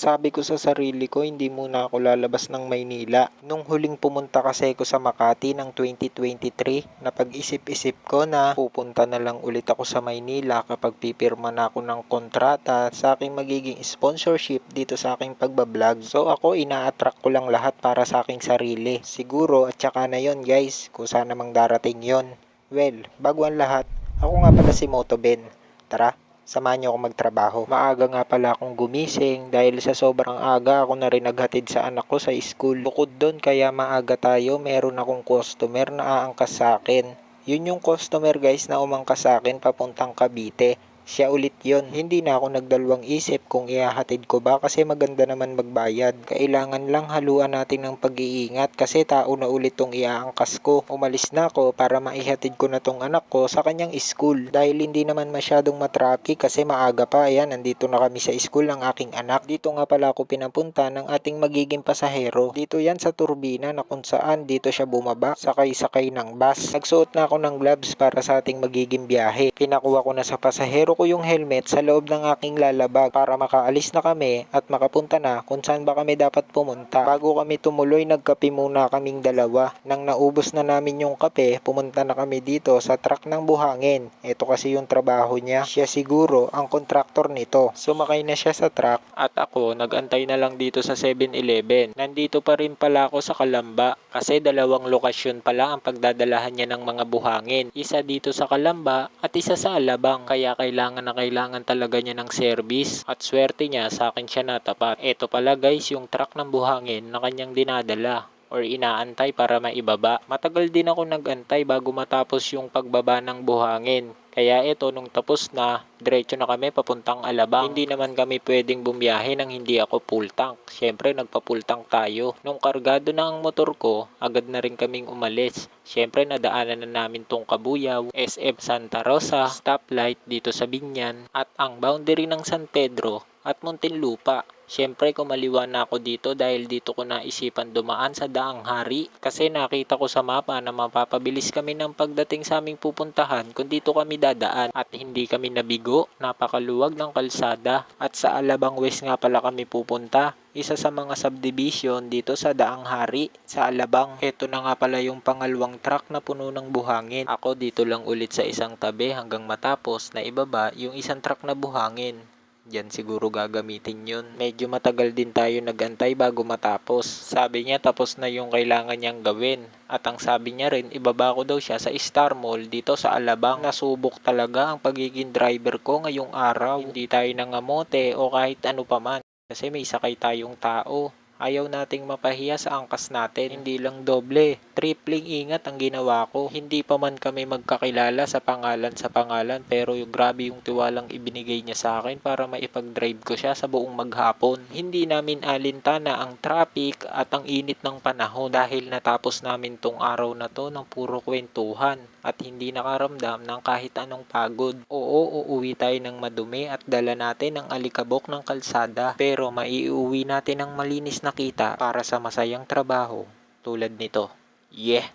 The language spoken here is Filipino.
Sabi ko sa sarili ko, hindi muna ako lalabas ng Maynila. Nung huling pumunta kasi ko sa Makati ng 2023, napag-isip-isip ko na pupunta na lang ulit ako sa Maynila kapag pipirma na ako ng kontrata sa aking magiging sponsorship dito sa aking pagbablog. So ako, ina-attract ko lang lahat para sa aking sarili. Siguro at saka na yon guys, kung saan namang darating yon. Well, bago ang lahat, ako nga pala si Moto Ben. Tara, samahan niyo ako magtrabaho. Maaga nga pala akong gumising dahil sa sobrang aga ako na rin naghatid sa anak ko sa school. Bukod doon kaya maaga tayo, meron akong customer na aangkas sa akin. Yun yung customer guys na umangkas sa akin papuntang Cavite. Siya ulit yon. Hindi na ako nagdalawang isip kung ihahatid ko ba kasi maganda naman magbayad. Kailangan lang haluan natin ng pag-iingat kasi tao na ulit tong iaangkas ko. Umalis na ako para maihatid ko na tong anak ko sa kanyang school. Dahil hindi naman masyadong matraffic kasi maaga pa. Ayan, nandito na kami sa school ng aking anak. Dito nga pala ako pinapunta ng ating magiging pasahero. Dito yan sa turbina na kung saan dito siya bumaba sakay-sakay ng bus. Nagsuot na ako ng gloves para sa ating magiging biyahe. Pinakuha ko na sa pasahero ko yung helmet sa loob ng aking lalabag para makaalis na kami at makapunta na kung saan ba kami dapat pumunta. Bago kami tumuloy, nagkape muna kaming dalawa. Nang naubos na namin yung kape, pumunta na kami dito sa truck ng buhangin. Ito kasi yung trabaho niya. Siya siguro ang kontraktor nito. Sumakay na siya sa truck at ako nagantay na lang dito sa 7-Eleven. Nandito pa rin pala ako sa Kalamba kasi dalawang lokasyon pala ang pagdadalahan niya ng mga buhangin. Isa dito sa Kalamba at isa sa Alabang. Kaya kailangan na kailangan talaga niya ng service at swerte niya sa akin siya natapat. Ito pala guys yung truck ng buhangin na kanyang dinadala or inaantay para maibaba. Matagal din ako nagantay bago matapos yung pagbaba ng buhangin. Kaya ito, nung tapos na, diretso na kami papuntang Alabang. Hindi naman kami pwedeng bumiyahe nang hindi ako full tank. Siyempre, nagpa full tank tayo. Nung kargado na ang motor ko, agad na rin kaming umalis. Siyempre, nadaanan na namin tong Kabuyaw, SF Santa Rosa, stoplight dito sa Binyan, at ang boundary ng San Pedro at Muntinlupa. Siyempre, kumaliwa na ako dito dahil dito ko naisipan dumaan sa Daang Hari kasi nakita ko sa mapa na mapapabilis kami ng pagdating sa aming pupuntahan kung dito kami dadaan at hindi kami nabigo. Napakaluwag ng kalsada at sa Alabang West nga pala kami pupunta. Isa sa mga subdivision dito sa Daang Hari sa Alabang. Ito na nga pala yung pangalawang truck na puno ng buhangin. Ako dito lang ulit sa isang tabi hanggang matapos na ibaba yung isang truck na buhangin. Diyan siguro gagamitin yun. Medyo matagal din tayo nagantay bago matapos. Sabi niya tapos na yung kailangan niyang gawin. At ang sabi niya rin, ibaba ko daw siya sa Star Mall dito sa Alabang. Nasubok talaga ang pagiging driver ko ngayong araw. Hindi tayo nangamote o kahit ano pa man. Kasi may sakay tayong tao. Ayaw nating mapahiya sa angkas natin. Hindi lang doble, tripling ingat ang ginawa ko. Hindi pa man kami magkakilala sa pangalan sa pangalan pero yung grabe yung tiwalang ibinigay niya sa akin para maipag-drive ko siya sa buong maghapon. Hindi namin alintana ang traffic at ang init ng panahon dahil natapos namin tong araw na to ng puro kwentuhan at hindi nakaramdam ng kahit anong pagod. Oo, uuwi tayo ng madumi at dala natin ang alikabok ng kalsada pero maiuwi natin ang malinis na kita para sa masayang trabaho tulad nito. Yeah!